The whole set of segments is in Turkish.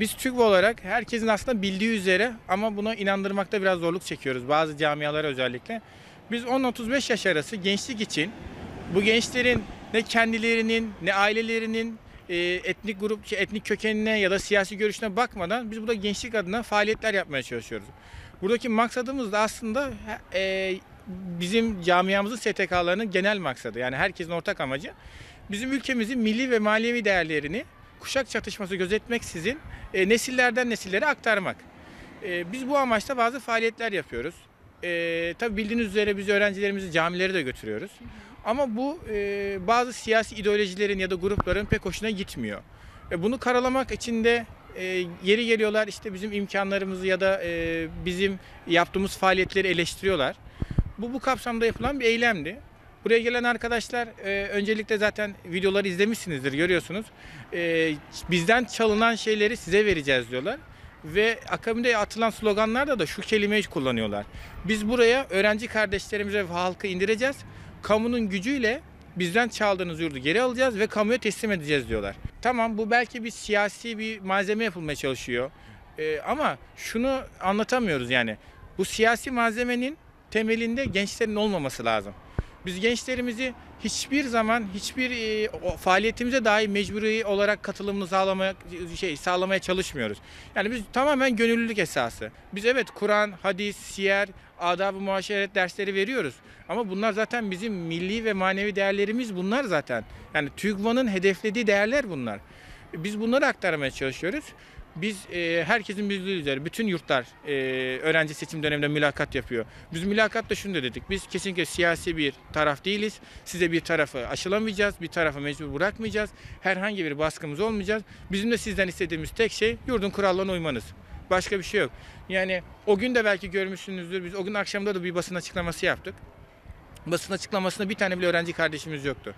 Biz TÜGV olarak herkesin aslında bildiği üzere ama buna inandırmakta biraz zorluk çekiyoruz bazı camialara özellikle. Biz 10-35 yaş arası gençlik için bu gençlerin ne kendilerinin ne ailelerinin e, etnik grup, etnik kökenine ya da siyasi görüşüne bakmadan biz burada gençlik adına faaliyetler yapmaya çalışıyoruz. Buradaki maksadımız da aslında e, bizim camiamızın STK'larının genel maksadı. Yani herkesin ortak amacı bizim ülkemizin milli ve manevi değerlerini kuşak çatışması gözetmeksizin e, nesillerden nesillere aktarmak. E, biz bu amaçla bazı faaliyetler yapıyoruz. E, tabii bildiğiniz üzere biz öğrencilerimizi camilere de götürüyoruz. Ama bu e, bazı siyasi ideolojilerin ya da grupların pek hoşuna gitmiyor. E, bunu karalamak için de e, yeri geliyorlar işte bizim imkanlarımızı ya da e, bizim yaptığımız faaliyetleri eleştiriyorlar. Bu bu kapsamda yapılan bir eylemdi. Buraya gelen arkadaşlar e, öncelikle zaten videoları izlemişsinizdir görüyorsunuz. E, bizden çalınan şeyleri size vereceğiz diyorlar. Ve akabinde atılan sloganlarda da şu kelimeyi kullanıyorlar. Biz buraya öğrenci kardeşlerimize ve halkı indireceğiz. Kamunun gücüyle bizden çaldığınız yurdu geri alacağız ve kamuya teslim edeceğiz diyorlar. Tamam bu belki bir siyasi bir malzeme yapılmaya çalışıyor. E, ama şunu anlatamıyoruz yani. Bu siyasi malzemenin temelinde gençlerin olmaması lazım. Biz gençlerimizi hiçbir zaman hiçbir e, o faaliyetimize dahi mecburi olarak katılımını sağlamaya şey sağlamaya çalışmıyoruz. Yani biz tamamen gönüllülük esası. Biz evet Kur'an, hadis, siyer, adab-ı muaşeret dersleri veriyoruz. Ama bunlar zaten bizim milli ve manevi değerlerimiz bunlar zaten. Yani TÜGVA'nın hedeflediği değerler bunlar. Biz bunları aktarmaya çalışıyoruz. Biz e, herkesin bildiği üzere bütün yurtlar e, öğrenci seçim döneminde mülakat yapıyor. Biz mülakatta şunu da dedik. Biz kesinlikle siyasi bir taraf değiliz. Size bir tarafı aşılamayacağız. Bir tarafı mecbur bırakmayacağız. Herhangi bir baskımız olmayacak. Bizim de sizden istediğimiz tek şey yurdun kurallarına uymanız. Başka bir şey yok. Yani o gün de belki görmüşsünüzdür. Biz o gün akşamda da bir basın açıklaması yaptık. Basın açıklamasında bir tane bile öğrenci kardeşimiz yoktu.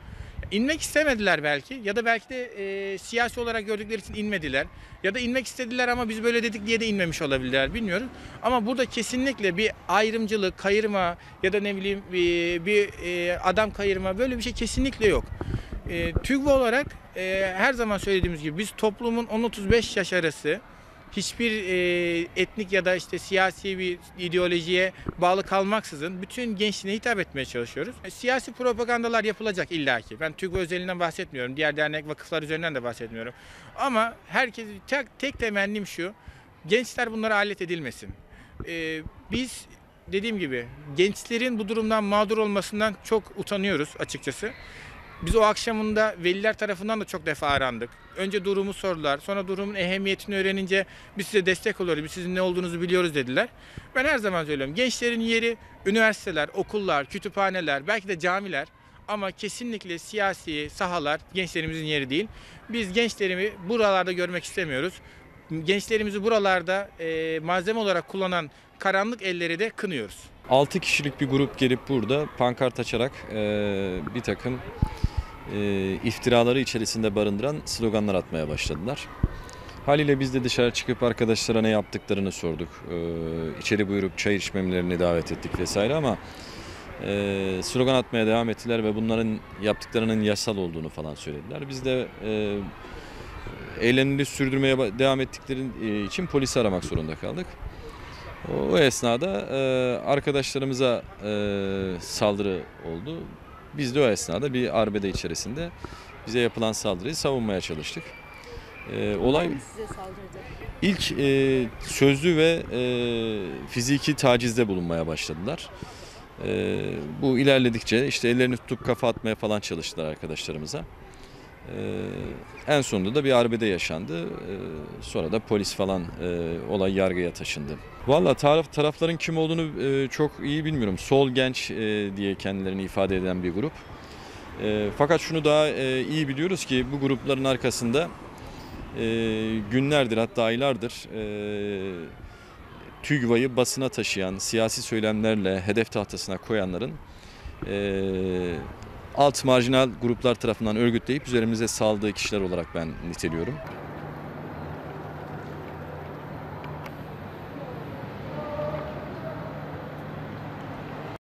İnmek istemediler belki ya da belki de e, siyasi olarak gördükleri için inmediler. Ya da inmek istediler ama biz böyle dedik diye de inmemiş olabilirler bilmiyorum. Ama burada kesinlikle bir ayrımcılık, kayırma ya da ne bileyim bir, bir e, adam kayırma böyle bir şey kesinlikle yok. E, TÜGVA olarak e, her zaman söylediğimiz gibi biz toplumun 10-35 yaş arası hiçbir e, etnik ya da işte siyasi bir ideolojiye bağlı kalmaksızın bütün gençliğine hitap etmeye çalışıyoruz. E, siyasi propagandalar yapılacak illaki. Ben TÜGVA özelinden bahsetmiyorum. Diğer dernek vakıflar üzerinden de bahsetmiyorum. Ama herkes tek, tek temennim şu. Gençler bunlara alet edilmesin. E, biz dediğim gibi gençlerin bu durumdan mağdur olmasından çok utanıyoruz açıkçası. Biz o akşamında veliler tarafından da çok defa arandık. Önce durumu sordular. Sonra durumun ehemmiyetini öğrenince biz size destek oluyoruz. Biz sizin ne olduğunuzu biliyoruz dediler. Ben her zaman söylüyorum. Gençlerin yeri üniversiteler, okullar, kütüphaneler, belki de camiler. Ama kesinlikle siyasi sahalar gençlerimizin yeri değil. Biz gençlerimi buralarda görmek istemiyoruz. Gençlerimizi buralarda e, malzeme olarak kullanan karanlık elleri de kınıyoruz. 6 kişilik bir grup gelip burada pankart açarak e, bir takım e, iftiraları içerisinde barındıran sloganlar atmaya başladılar. Haliyle biz de dışarı çıkıp arkadaşlara ne yaptıklarını sorduk. E, içeri buyurup çay içmemelerini davet ettik vesaire ama e, slogan atmaya devam ettiler ve bunların yaptıklarının yasal olduğunu falan söylediler. Biz de e, eylemleri sürdürmeye devam ettikleri e, için polisi aramak zorunda kaldık. O esnada e, arkadaşlarımıza e, saldırı oldu. Biz de o esnada bir arbede içerisinde bize yapılan saldırıyı savunmaya çalıştık. E, olay size saldırdı. ilk e, sözlü ve e, fiziki tacizde bulunmaya başladılar. E, bu ilerledikçe işte ellerini tutup kafa atmaya falan çalıştılar arkadaşlarımıza. Ee, en sonunda da bir arbede yaşandı. Ee, sonra da polis falan e, olay yargıya taşındı. Valla taraf tarafların kim olduğunu e, çok iyi bilmiyorum. Sol genç e, diye kendilerini ifade eden bir grup. Fakat şunu daha iyi biliyoruz ki bu grupların arkasında günlerdir hatta aylardır TÜGVA'yı basına taşıyan, siyasi söylemlerle hedef tahtasına koyanların alt marjinal gruplar tarafından örgütleyip üzerimize saldığı kişiler olarak ben niteliyorum.